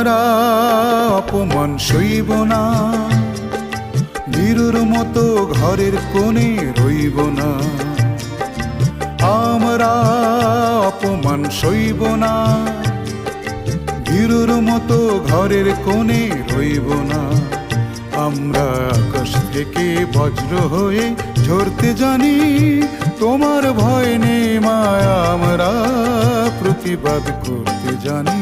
আমরা অপমান সইব না। বীরুর মতো ঘরের কোণে রইব না। আমরা অপমান সইব না। বীরুর মতো ঘরের কোণে রইব না। আমরা আকাশ থেকে বজ্র হয়ে ঝরতে জানি, তোমার ভয় নেই মায়া, আমরা প্রতিবাদ করতে জানি।